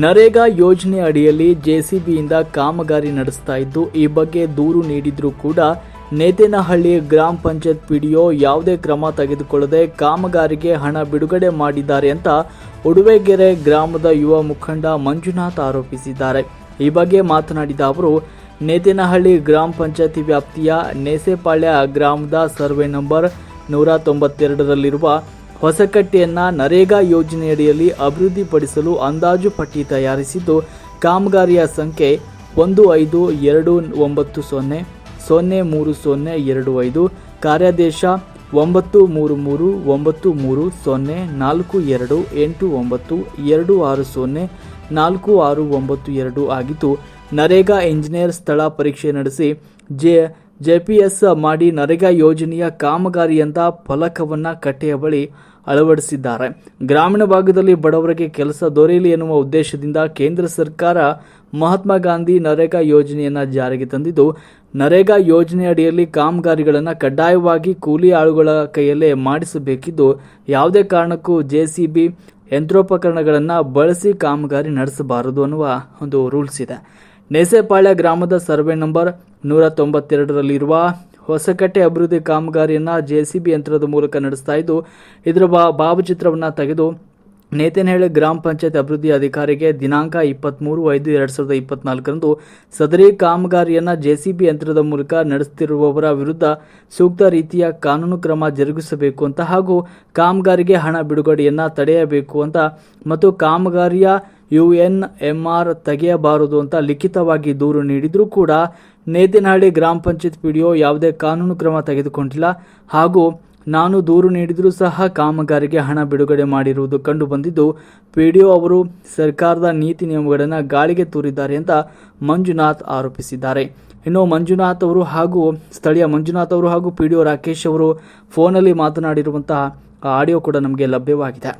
ನರೇಗಾ ಯೋಜನೆ ಅಡಿಯಲ್ಲಿ ಜೆಸಿಬಿಯಿಂದ ಕಾಮಗಾರಿ ನಡೆಸ್ತಾ ಇದ್ದು, ಈ ಬಗ್ಗೆ ದೂರು ನೀಡಿದ್ರೂ ಕೂಡ ನೇತೇನಹಳ್ಳಿ ಗ್ರಾಮ ಪಂಚಾಯತ್ ಪಿಡಿಒ ಯಾವುದೇ ಕ್ರಮ ತೆಗೆದುಕೊಳ್ಳದೆ ಕಾಮಗಾರಿಗೆ ಹಣ ಬಿಡುಗಡೆ ಮಾಡಿದ್ದಾರೆ ಅಂತ ಉಡುವೆಗೆರೆ ಗ್ರಾಮದ ಯುವ ಮುಖಂಡ ಮಂಜುನಾಥ್ ಆರೋಪಿಸಿದ್ದಾರೆ. ಈ ಬಗ್ಗೆ ಮಾತನಾಡಿದ ಅವರು, ನೇತೇನಹಳ್ಳಿ ಗ್ರಾಮ ಪಂಚಾಯತಿ ವ್ಯಾಪ್ತಿಯ ನೇಸೆಪಾಳ್ಯ ಗ್ರಾಮದ ಸರ್ವೆ ನಂಬರ್ ನೂರ ತೊಂಬತ್ತೆರಡರಲ್ಲಿರುವ ಹೊಸಕಟ್ಟೆಯನ್ನ ನರೇಗಾ ಯೋಜನೆಯಡಿಯಲ್ಲಿ ಅಭಿವೃದ್ಧಿಪಡಿಸಲು ಅಂದಾಜು ಪಟ್ಟಿ ತಯಾರಿಸಿದ್ದು, ಕಾಮಗಾರಿಯ ಸಂಖ್ಯೆ ಒಂದು ಐದು ಎರಡು ಒಂಬತ್ತು ಸೊನ್ನೆ ಸೊನ್ನೆ ಮೂರು ಸೊನ್ನೆ ಎರಡು ಐದು, ಕಾರ್ಯಾದೇಶ ಒಂಬತ್ತು ಮೂರು ಮೂರು ಒಂಬತ್ತು ಮೂರು ಸೊನ್ನೆ ನಾಲ್ಕು ಎರಡು ಎಂಟು ಒಂಬತ್ತು ಎರಡು ಆರು ಸೊನ್ನೆ ನಾಲ್ಕು ಆರು ಒಂಬತ್ತು ಎರಡು ಆಗಿದ್ದು, ನರೇಗಾ ಇಂಜಿನಿಯರ್ ಸ್ಥಳ ಪರೀಕ್ಷೆ ನಡೆಸಿ ಜೆ ಜೆಪಿಎಸ್ ಮಾಡಿ ನರೇಗಾ ಯೋಜನೆಯ ಕಾಮಗಾರಿ ಫಲಕವನ್ನು ಫಲಕವನ್ನ ಕಟ್ಟೆಯ ಬಳಿ ಅಳವಡಿಸಿದ್ದಾರೆ. ಗ್ರಾಮೀಣ ಭಾಗದಲ್ಲಿ ಬಡವರಿಗೆ ಕೆಲಸ ದೊರೆಯಲಿ ಎನ್ನುವ ಉದ್ದೇಶದಿಂದ ಕೇಂದ್ರ ಸರ್ಕಾರ ಮಹಾತ್ಮ ಗಾಂಧಿ ನರೇಗಾ ಯೋಜನೆಯನ್ನ ಜಾರಿಗೆ ತಂದಿದ್ದು, ನರೇಗಾ ಯೋಜನೆ ಅಡಿಯಲ್ಲಿ ಕಾಮಗಾರಿಗಳನ್ನು ಕಡ್ಡಾಯವಾಗಿ ಕೂಲಿ ಆಳುಗಳ ಕೈಯಲ್ಲೇ ಮಾಡಿಸಬೇಕಿದ್ದು, ಯಾವುದೇ ಕಾರಣಕ್ಕೂ ಜೆಸಿಬಿ ಯಂತ್ರೋಪಕರಣಗಳನ್ನು ಬಳಸಿ ಕಾಮಗಾರಿ ನಡೆಸಬಾರದು ಅನ್ನುವ ಒಂದು ರೂಲ್ಸ್ ಇದೆ. ನೇಸೆಪಾಳ್ಯ ಗ್ರಾಮದ ಸರ್ವೆ ನಂಬರ್ ನೂರ ತೊಂಬತ್ತೆರಡರಲ್ಲಿರುವ ಹೊಸಕಟ್ಟೆ ಅಭಿವೃದ್ಧಿ ಕಾಮಗಾರಿಯನ್ನು ಜೆಸಿಬಿ ಯಂತ್ರದ ಮೂಲಕ ನಡೆಸ್ತಾ ಇದ್ದು, ಇದರ ಭಾವಚಿತ್ರವನ್ನು ತೆಗೆದು ನೇತನಹಳ್ಳಿ ಗ್ರಾಮ ಪಂಚಾಯತ್ ಅಭಿವೃದ್ಧಿ ಅಧಿಕಾರಿಗೆ ದಿನಾಂಕ ಇಪ್ಪತ್ತ್ಮೂರು ಐದು ಎರಡು ಸಾವಿರದ ಇಪ್ಪತ್ನಾಲ್ಕರಂದು ಸದರಿ ಕಾಮಗಾರಿಯನ್ನು ಜೆಸಿಬಿ ಯಂತ್ರದ ಮೂಲಕ ನಡೆಸುತ್ತಿರುವವರ ವಿರುದ್ಧ ಸೂಕ್ತ ರೀತಿಯ ಕಾನೂನು ಕ್ರಮ ಜರುಗಿಸಬೇಕು ಅಂತ ಹಾಗೂ ಕಾಮಗಾರಿಗೆ ಹಣ ಬಿಡುಗಡೆಯನ್ನು ತಡೆಯಬೇಕು ಅಂತ ಮತ್ತು ಕಾಮಗಾರಿಯ ಯು ಎನ್ ಎಂ ಆರ್ ತೆಗೆಯಬಾರದು ಅಂತ ಲಿಖಿತವಾಗಿ ದೂರು ನೀಡಿದರೂ ಕೂಡ ನೇತಿನಹಳ್ಳಿ ಗ್ರಾಮ ಪಂಚಾಯತ್ ಪಿಡಿಒ ಯಾವುದೇ ಕಾನೂನು ಕ್ರಮ ತೆಗೆದುಕೊಂಡಿಲ್ಲ. ಹಾಗೂ ನಾನು ದೂರು ನೀಡಿದರೂ ಸಹ ಕಾಮಗಾರಿಗೆ ಹಣ ಬಿಡುಗಡೆ ಮಾಡಿರುವುದು ಕಂಡು ಬಂದಿದ್ದು ಪಿಡಿಒ ಅವರು ಸರ್ಕಾರದ ನೀತಿ ನಿಯಮಗಳನ್ನು ಗಾಳಿಗೆ ತೂರಿದ್ದಾರೆ ಅಂತ ಮಂಜುನಾಥ್ ಆರೋಪಿಸಿದ್ದಾರೆ. ಇನ್ನು ಮಂಜುನಾಥ್ ಅವರು ಹಾಗೂ ಸ್ಥಳೀಯ ಮಂಜುನಾಥ್ ಅವರು ಹಾಗೂ ಪಿಡಿಒ ರಾಕೇಶ್ ಅವರು ಫೋನಲ್ಲಿ ಮಾತನಾಡಿರುವಂತಹ ಆಡಿಯೋ ಕೂಡ ನಮಗೆ ಲಭ್ಯವಾಗಿದೆ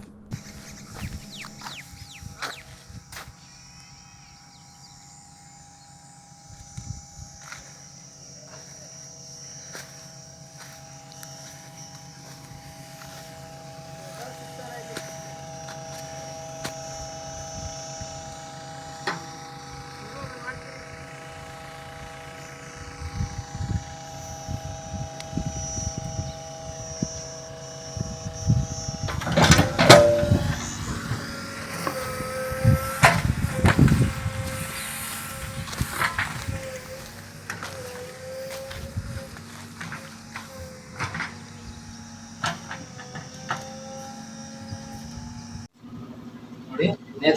ನೋಡಿ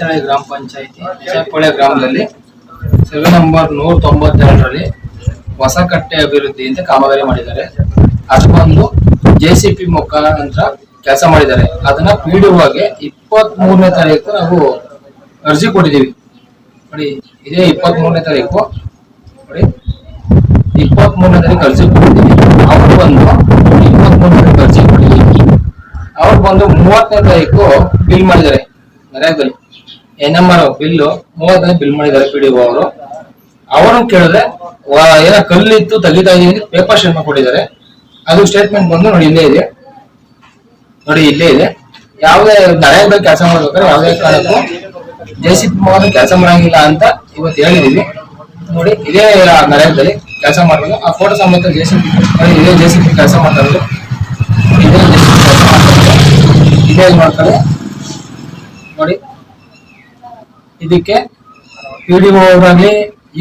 ನೇತಾಳಿ ಗ್ರಾಮ ಪಂಚಾಯಿತಿ ನಿಶಾಪೊಳೆ ಗ್ರಾಮದಲ್ಲಿ ಸರ್ವೆ ನಂಬರ್ ನೂರ ತೊಂಬತ್ತೆರಡರಲ್ಲಿ ಹೊಸ ಕಟ್ಟೆ ಅಭಿವೃದ್ಧಿ ಅಂತ ಕಾಮಗಾರಿ ಮಾಡಿದ್ದಾರೆ. ಅದು ಬಂದು ಜೆ ಸಿ ಪಿ ಮುಖಾಂತರ ಕೆಲಸ ಮಾಡಿದ್ದಾರೆ. ಅದನ್ನ ಪಿ ಡಿ ಇಪ್ಪತ್ತ್ ಮೂರನೇ ತಾರೀಕು ನಾವು ಅರ್ಜಿ ಕೊಟ್ಟಿದ್ದೀವಿ. ನೋಡಿ, ಇದೇ ಇಪ್ಪತ್ತ್ ಮೂರನೇ ತಾರೀಕು. ನೋಡಿ ಇಪ್ಪತ್ತ್ ಮೂರನೇ ತಾರೀಕು ಅರ್ಜಿ ಕೊಟ್ಟಿದ್ದೀವಿ. ಅವ್ರು ಬಂದು ಇಪ್ಪತ್ತ್ ಮೂರನೇ ತಾರೀಕು ಅರ್ಜಿ ಕೊಟ್ಟಿದ್ದೀವಿ. ಅವ್ರು ಬಂದು ಮೂವತ್ತನೇ ತಾರೀಕು ಬಿಲ್ ಮಾಡಿದ್ದಾರೆ. ನರೇಗಾದಲ್ಲಿ ಎನ್ ಎಂ ಆರ್ ಬಿಲ್ ಮೂವತ್ತನೇ ಬಿಲ್ ಮಾಡಿದ್ದಾರೆ ಪಿ ಡಿ ಒ ಅವರು. ಅವರು ಕೇಳಿದ್ರೆ ಏನ ಕಲ್ಲಿತ್ತು ತೆಗಿತಾ ಇದೀನಿ ಪೇಪರ್ ಸ್ಟೇಟ್ಮೆಂಟ್ ಕೊಟ್ಟಿದ್ದಾರೆ. ಅದು ಸ್ಟೇಟ್ಮೆಂಟ್ ಬಂದು ನೋಡಿ ಇಲ್ಲೇ ಇದೆ. ನೋಡಿ ಇಲ್ಲೇ ಇದೆ. ಯಾವುದೇ ನರೇಗಾದಲ್ಲಿ ಕೆಲಸ ಮಾಡ್ಬೇಕಾದ್ರೆ ಯಾವುದೇ ಕಾರಣಕ್ಕೂ ಜೆ ಸಿ ಕೆಲಸ ಮಾಡಂಗಿಲ್ಲ ಅಂತ ಇವತ್ತು ಹೇಳಿದೀವಿ. ನೋಡಿ, ಇದೇ ನರೇಗಾದಲ್ಲಿ ಕೆಲಸ ಮಾಡಬೇಕು. ಆ ಫೋಟೋ ಸಮೇತ ಜೆ ಸಿ ಇದೇ ಜೆ ಕೆಲಸ ಮಾಡ್ತಾರೆ ಇದೇ ಕೆಲಸ ಮಾಡ್ತಾ ಇದೇ ಮಾಡ್ತಾರೆ ನೋಡಿ ಇದಕ್ಕೆ ಪಿ ಡಿ ಅವರಾಗ್ಲಿ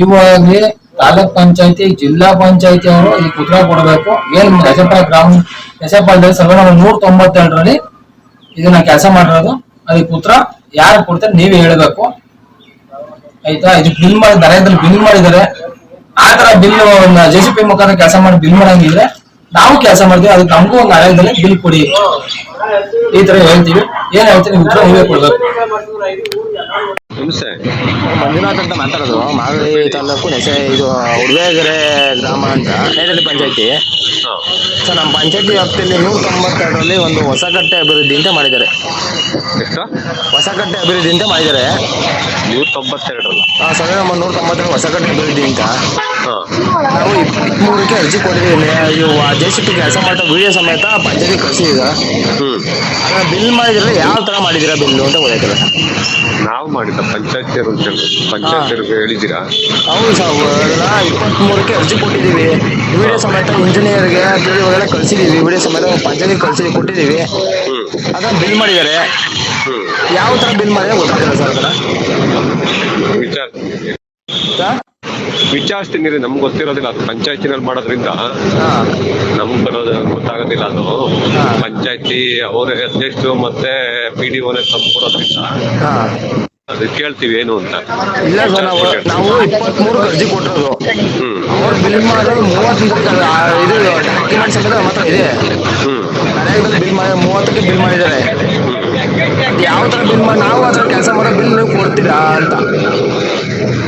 ಇಒ ಆಗ್ಲಿ, ತಾಲೂಕ್ ಪಂಚಾಯತಿ, ಜಿಲ್ಲಾ ಪಂಚಾಯತಿ ಅವರು ಇದಕ್ಕೆ ಉತ್ತರ ಕೊಡಬೇಕು. ಏನ್ ಯಶಪಾಳ ಗ್ರಾಮ ಯಶಪಾಳದಲ್ಲಿ ಸರ್ವೆ ನಂಬರ್ ನೂರ ತೊಂಬತ್ತೆರಡರಲ್ಲಿ ಇದನ್ನ ಕೆಲಸ ಮಾಡಿರೋದು. ಅದಕ್ಕೆ ಉತ್ತರ ಯಾರು ಕೊಡ್ತಾರೆ ನೀವೇ ಹೇಳ್ಬೇಕು. ಆಯ್ತಾ? ಇದು ಬಿಲ್ ಮಾಡಿ ನರೇಂದ್ರ ಬಿಲ್ ಮಾಡಿದ್ದಾರೆ. ಆ ತರ ಬಿಲ್ ಜೆ ಸಿ ಪಿ ಮುಖಾಂತರ ಕೆಲಸ ಮಾಡಿ ಬಿಲ್ ಮಾಡಂಗಿದ್ರೆ ನಾವು ಕೆಲಸ ಮಾಡ್ತೀವಿ. ಅದಕ್ಕೆ ನಮಗೂ ಒಂದು ನರೇಂದ್ರದಲ್ಲಿ ಬಿಲ್ ಕೊಡಿ. ಈ ತರ ಹೇಳ್ತೀವಿ. ಏನ್ ಹೇಳ್ತೀವಿ ಉತ್ತರ ನೀವೇ ಕೊಡ್ಬೇಕು. ನಮಸ್ತೆ. ಮಂಜುನಾಥ್ ಅಂತ ಮಾತಾಡೋದು. ಮಾಗಡಿ ತಾಲೂಕು ನೆಸೆ ಇದು ಉಡುಗೆಗೆರೆ ಗ್ರಾಮ ಅಂತ. ನೇರಳಿ ಪಂಚಾಯತಿ. ಸೊ ನಮ್ಮ ಪಂಚಾಯತಿ ವ್ಯಾಪ್ತಿಯಲ್ಲಿ ನೂರ ತೊಂಬತ್ತೆರಡರಲ್ಲಿ ಒಂದು ಹೊಸಕಟ್ಟೆ ಅಭಿವೃದ್ಧಿ ಅಂತ ಮಾಡಿದ್ದಾರೆ. ಎಷ್ಟು ಹೊಸಕಟ್ಟೆ ಅಭಿವೃದ್ಧಿ ಅಂತ ಮಾಡಿದ್ದಾರೆ. ನೂರ ತೊಂಬತ್ತೆರಡರಲ್ಲಿ ಆ, ಸರ್ವೆ ನಮ್ಮ ನೂರ ತೊಂಬತ್ತೆರಡು ಹೊಸಕಟ್ಟೆ ಅಭಿವೃದ್ಧಿ ಅಂತ. ನಾವು ಇಪ್ಪತ್ಮೂರಕ್ಕೆ ಅರ್ಜಿ ಕೊಟ್ಟಿದ್ದೀವಿ. ಜೆ ಸಿ ಪಿ ಕೆಲಸ ಮಾಡ್ತಾ ವಿಡಿಯೋ ಸಮೇತ ಪಂಚಾಯತಿ ಕಳಿಸಿ ಹ್ಮ್. ಹ್ಞೂ ಬಿಲ್ ಮಾಡಿದ್ರೆ ಯಾವ ಥರ ಮಾಡಿದ್ದೀರಾ ಬಿಲ್ ಅಂತ ಗೊತ್ತಾಯ್ತಲ್ಲ ಸರ್? ನಾವು ಮಾಡಿದ ಪಂಚಾಯತಿ ಪಂಚಾಯತಿ ಹೇಳಿದಿರಾ ಹೇಳಿದ್ದೀರಾ? ಹೌದು ಸರ್ ಇಪ್ಪತ್ಮೂರಕ್ಕೆ ಅರ್ಜಿ ಕೊಟ್ಟಿದ್ದೀವಿ. ವಿಡಿಯೋ ಸಮೇತ ಇಂಜಿನಿಯರ್ಗೆ ಎಲ್ಲ ಕಳ್ಸಿದೀವಿ ವಿಡಿಯೋ ಸಮೇತ ಪಂಚಾಯತಿ ಕಳಿಸಿ ಕೊಟ್ಟಿದ್ದೀವಿ ಹ್ಮ್. ಅದನ್ನ ಬಿಲ್ ಮಾಡಿದ್ದಾರೆ ಯಾವ ತರ ಬಿಲ್ ಮಾಡಿದ್ರೆ ಗೊತ್ತಾಗ್ತಿಲ್ಲ ಸರ್ ಅದನ್ನ? ವಿಚಾರಿಸ್ತೀನಿ ರೀ ನಮ್ಗೆ ಗೊತ್ತಿರೋದಿಲ್ಲ ಅದು ಪಂಚಾಯತಿನಲ್ಲಿ ಮಾಡೋದ್ರಿಂದ. ಹಾಂ. ನಮ್ಗೆ ಬರೋದು ಗೊತ್ತಾಗೋದಿಲ್ಲ ಅದು. ಪಂಚಾಯತಿ ಅವರ ಅಧ್ಯಕ್ಷರು ಮತ್ತೆ ಪಿ ಡಿ ಓನೇ ತಂದ್ಕೊಡೋದ್ರಿಂದ ಅದಕ್ಕೆ ಅದು ಕೇಳ್ತೀವಿ ಏನು ಅಂತ. ಇಲ್ಲ ಸರ್ ನಾವು ನಾವು ಇಪ್ಪತ್ಮೂರು ಅರ್ಜಿ ಕೊಟ್ಟಿರೋದು. ಹ್ಮ್. ಅವ್ರು ಬಿಲ್ ಮಾಡೋದು ಮೂವತ್ತು ಇದು ಡಾಕ್ಯುಮೆಂಟ್ಸ್ ಸಮೇತ ನಮ್ಮ ಇದೆ. ಬಿಲ್ ಮಾಡಿ ಮೂವತ್ತಕ್ಕೆ ಬಿಲ್ ಮಾಡಿದ್ದಾರೆ. ಯಾವ ತರ ಬಿಲ್ ಮಾಡಿ ನಾವು ಅದ್ರ ಕೆಲಸ ಮಾಡೋ ಬಿಲ್ ನೀವು ಕೊಡ್ತೀರಾ ಅಂತ.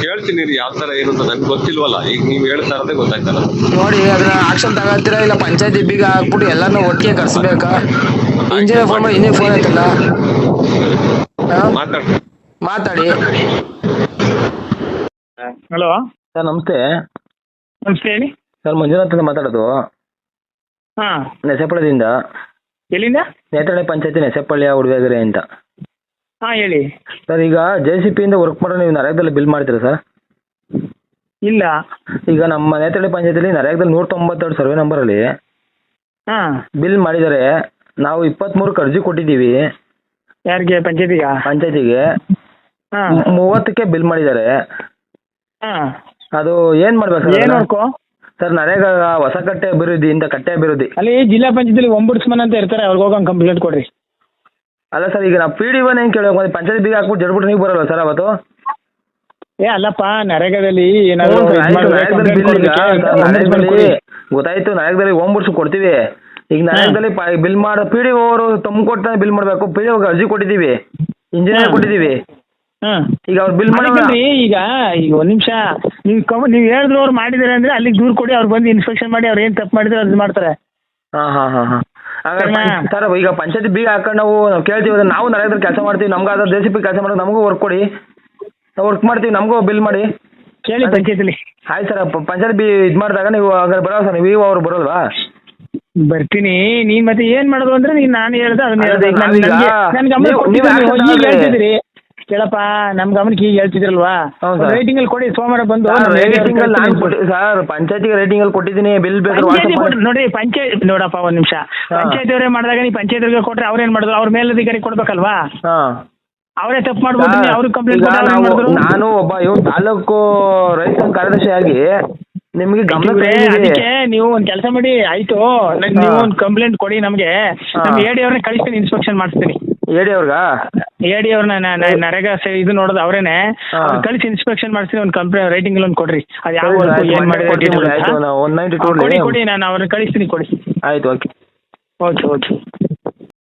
ಹೇಳ್ತೀನಿ ರೀ ಯಾವ ತರ ಏನು ಅಂತ ನನ್ಗೆ ಗೊತ್ತಿಲ್ವಲ್ಲ. ಈಗ ನೀವು ಹೇಳ್ತಾ ಇರೋದೇ ಗೊತ್ತಾಯ್ತಲ್ಲ. ನೋಡಿ ಅದನ್ನ ಆಕ್ಷನ್ ತಗೋತೀರಾ ಇಲ್ಲ ಪಂಚಾಯತ್ ಬೀಗ ಹಾಕ್ಬಿಟ್ಟು ಎಲ್ಲಾನು ಒಟ್ಟಿಗೆ ಕರ್ಸ್ಬೇಕಾ? ಇಂಜಿನಿಯರ್ ಫೋನ್ ಮಾಡಿ ಇಂಜಿನಿಯರ್ ಫೋನ್ ಆಯ್ತಲ್ಲ ಹಾ? ಮಾತಾಡಿ. ಹಲೋ. ಸರ್ ನಮಸ್ತೆ. ನಮಸ್ತೆ ಹೇಳಿ. ಸರ್ ಮಂಜುನಾಥ್ ಅಂತ ಮಾತಾಡೋದು. ಹಾಂ. ನೆಸೆಪಳದಿಂದ ಎಲ್ಲಿಂದ? ನೇತ್ರಹಳ್ಳಿ ಪಂಚಾಯತಿ ನೆಸೆಪಳ್ಳಿಯ ಉಡುವೆಗೆರೆ ಅಂತ. ಹಾಂ ಹೇಳಿ. ಸರ್ ಈಗ ಜೆ ಸಿ ಪಿಯಿಂದ ವರ್ಕ್ ಮಾಡೋ ನೀವು ನರೇಗಾದಲ್ಲಿ ಬಿಲ್ ಮಾಡ್ತೀರಾ ಸರ್? ಇಲ್ಲ. ಈಗ ನಮ್ಮ ನೇತ್ರಹಳ್ಳಿ ಪಂಚಾಯತಿಲಿ ನರೇಗಾದಲ್ಲಿ ನೂರ ತೊಂಬತ್ತೆರಡು ಸರ್ವೆ ನಂಬರಲ್ಲಿ ಹಾಂ. ಬಿಲ್ ಮಾಡಿದರೆ ನಾವು ಇಪ್ಪತ್ತ್ಮೂರಕ್ಕೆ ಅರ್ಜಿ ಕೊಟ್ಟಿದ್ದೀವಿ. ಯಾರಿಗೆ ಪಂಚಾಯತಿಗೆ? ಪಂಚಾಯತಿಗೆ. ಹಾಂ. ಮೂವತ್ತಕ್ಕೆ ಬಿಲ್ ಮಾಡಿದ್ದಾರೆ. ಹಾಂ. ಅದು ಏನ್ ಮಾಡ್ಬೇಕು ಏನ್ ನೋಡ್ಕೋ ಸರ್ ನರೇಗಾ ಹೊಸ ಕಟ್ಟೆ ಅಭಿವೃದ್ಧಿ ಇಂದ ಕಟ್ಟೆ ಅಭಿವೃದ್ಧಿ. ಅಲ್ಲಿ ಜಿಲ್ಲಾ ಪಂಚಾಯತಿಲಿ ಒಂಬುಡ್ಸ್ಮನ್ ಅಂತ ಇರ್ತಾರೆ ಅವ್ರಿಗೆ ಹೋಗಂಗ್ ಕಂಪ್ಲೇಂಟ್ ಕೊಡ್ರಿ. ಅಲ್ಲ ಸರ್ ಈಗ ನಾವು ಪಿ ಡಿ ಒನ್ ಹೆಂಗೆ ಕೇಳಬೇಕು ಮತ್ತೆ ಪಂಚಾಯತ್ ಬೀಗ ಹಾಕ್ಬಿಟ್ಟು ಜಡ್ಬಿಟ್ಟು ನೀವು ಬರಲ್ವ ಸರ್ ಅವತ್ತು? ಏ ಅಲ್ಲಪ್ಪ ನರೇಗಾದಲ್ಲಿ ಏನಾದ್ರು ಗೊತ್ತಾಯ್ತು ನರೇಗದಲ್ಲಿ ಒಂಬುಡ್ಸ್ ಕೊಡ್ತೀವಿ. ಈಗ ನರೇಗದಲ್ಲಿ ಬಿಲ್ ಮಾಡೋ ಪಿ ಡಿ ಅವರು ತುಂಬ ಕೊಟ್ಟು ಬಿಲ್ ಮಾಡಬೇಕು. ಪಿ ಡಿ ಅರ್ಜಿ ಕೊಟ್ಟಿದ್ದೀವಿ. ಇಂಜಿನಿಯರ್. ಕೊಟ್ಟಿದ್ದೀವಿ. ಹಾಂ. ಈಗ ಅವ್ರು ಬಿಲ್ ಮಾಡೋ ಈಗ ಈಗ ಒಂದ್ ನಿಮಿಷ. ನೀವು ಕಮ್ ನೀವು ಹೇಳಿದ್ರು ಅವ್ರು ಮಾಡಿದ್ದಾರೆ ಅಂದ್ರೆ ಅಲ್ಲಿಗೆ ದೂರ ಕೊಡಿ ಅವ್ರು ಬಂದು ಇನ್ಸ್ಪೆಕ್ಷನ್ ಮಾಡಿ ಅವ್ರು ಏನು ತಪ್ಪು ಮಾಡಿದ್ರು ಅದು ಮಾಡ್ತಾರೆ. ಹಾಂ ಹಾಂ ಹಾಂ ಹಾಂ. ಹಾಗಾದ್ರೆ ಸರಿನಾ? ಸರ್ ಈಗ ಪಂಚಾಯತಿ ಬೀಗ ಹಾಕೊಂಡು ನಾವು ನಾವು ಕೇಳ್ತೀವಿ ಅದನ್ನ ನಾವು ನರೇಂದ್ರ ಕೆಲಸ ಮಾಡ್ತೀವಿ ನಮ್ಗೆ ಅದ್ರ ಜೆ ಸಿ ಪಿ ಕೆಲಸ ಮಾಡೋದು ನಮಗೂ ವರ್ಕ್ ಕೊಡಿ. ನಾವು ವರ್ಕ್ ಮಾಡ್ತೀವಿ ನಮಗೂ ಬಿಲ್ ಮಾಡಿ. ಕೇಳಿ ಪಂಚಾಯತಿಲಿ. ಆಯ್ತು ಸರ್ ಪಂಚಾಯತ್ ಬಿ ಇದು ಮಾಡಿದಾಗ ನೀವು ಹಾಗಾದ್ರೆ ಬರೋ ಸರ್ ನೀವು ಅವ್ರು ಬರೋಲ್ವಾ? ಬರ್ತೀನಿ ನೀನ್ ಮತ್ತೆ ಏನ್ ಮಾಡೋದು ಅಂದ್ರೆ ನೀನ್ ನಾನು ಹೇಳ್ದೆ ಅದನ್ನ ಹೇಳ್ದೆ. ಈಗ ನನ್ಗೆ ನನ್ ನೀವು- ಕೊಟ್ಟಿದ್ದು ನೀವು ನೀವು ಈಗ ತಗೊಳ್ಳಿ. ಹೇಳ್ತಿದ್ರಿ ಕೇಳಪ್ಪ ನಮ್ ಗಮನಕ್ಕೆ ಈಗ ಹೇಳ್ತಿದ್ರಲ್ವಾ? Writing sir. ರೇಟಿಂಗ್ ಅಲ್ಲಿ ಕೊಡಿ ಸೋಮವಾರ ಬಂದು ರೈಟಿಂಗ್ ರೇಟಿಂಗ್ ಅಲ್ಲಿ ನಾನು ಕಳ್ಸ್ತೀನಿ. ಕೊಟ್ಟಿ ಸರ್ ಪಂಚಾಯತಿಗೆ ರೇಟಿಂಗ್ ಅಲ್ಲಿ ಕೊಟ್ಟಿದ್ದೀನಿ ಬಿಲ್ ಬೇಕು ಪಂಚಾಯ್ತಿ ವಾಟ್ಸಪ್ ನೋಡಿ ಪಂಚಾಯತ್ ನೋಡಪ್ಪ ಒಂದ್ ನಿಮಿಷ. ಪಂಚಾಯತ್ ಪಂಚಾಯತಿ ಅವರೇ ಮಾಡಿದಾಗ ನೀವು ಪಂಚಾಯತ್ಗೆ ಕೊಟ್ರೆ ಅವ್ರೇನ್ ಮಾಡಿದ್ರು ಅವ್ರ ಮೇಲಧಿಕಾರಿ ಕೊಡ್ಬೇಕಲ್ವಾ? ಹಾಂ. ಅವರೇ ತಪ್ಪು ಮಾಡ್ಬೋದು ಅವ್ರಿಗೆ ಕಂಪ್ಲೇಂಟ್ ಈಗ ಕೊಟ್ಟು ಅವ್ರೇನ್ ಮಾಡಿದ್ರು ನಾನು ಒಬ್ಬ ಇವ್ ತಾಲೂಕು ರೈತ ಕಾರ್ಯದರ್ಶಿ ಕಾರ್ಯದರ್ಶಿಯಾಗಿ ನಿಮ್ಗೆ ಗಮನ ಇವ್ರೇ. ಅದಕ್ಕೆ ನೀವು ಒಂದ್ ಕೆಲಸ ಮಾಡಿ ಆಯ್ತು. ನೀವು ಹಾ. ಒಂದ್ ಕಂಪ್ಲೇಂಟ್ ಕೊಡಿ ನಮ್ಗೆ. ಹಾ. ನಮ್ ಎಡಿ ಅವ್ರನ್ನ ಕಳಿಸ್ತೀನಿ ಇನ್ಸ್ಪೆಕ್ಷನ್ ಮಾಡಿಸ್ತೀನಿ. ಹೇಳಿ ಅವ್ರಿಗ? ಎಡಿ ಅವ್ರನ್ನ ನರೇಗಾ ಇದು ನೋಡೋದು ಅವರೇನೆ. ಕಳಿಸಿ ಇನ್ಸ್ಪೆಕ್ಷನ್ ಮಾಡಿಸಿ ಒಂದು ಕಂಪ್ನಿ ರೈಟಿಂಗ್ ಒಂದು ಕೊಡ್ರಿ. ಅದು ಯಾವ work, ಏನ್ ಮಾಡಿದ್ರೆ ಕೊಡ್ತೀನಿ details ಬಿಡಿ, ಆಯ್ತು, ಅಂತ. ನಾವು 192 ಹಾ, ಕೊಡಿ ಲಿ- ಕೊಡಿ ನಾನು ಅವ್ರನ್ನ ಕಳಿಸ್ತೀನಿ ಕೊಡಿ. ಆಯ್ತು ಓಕೆ ಓಕೆ ಓಕೆ.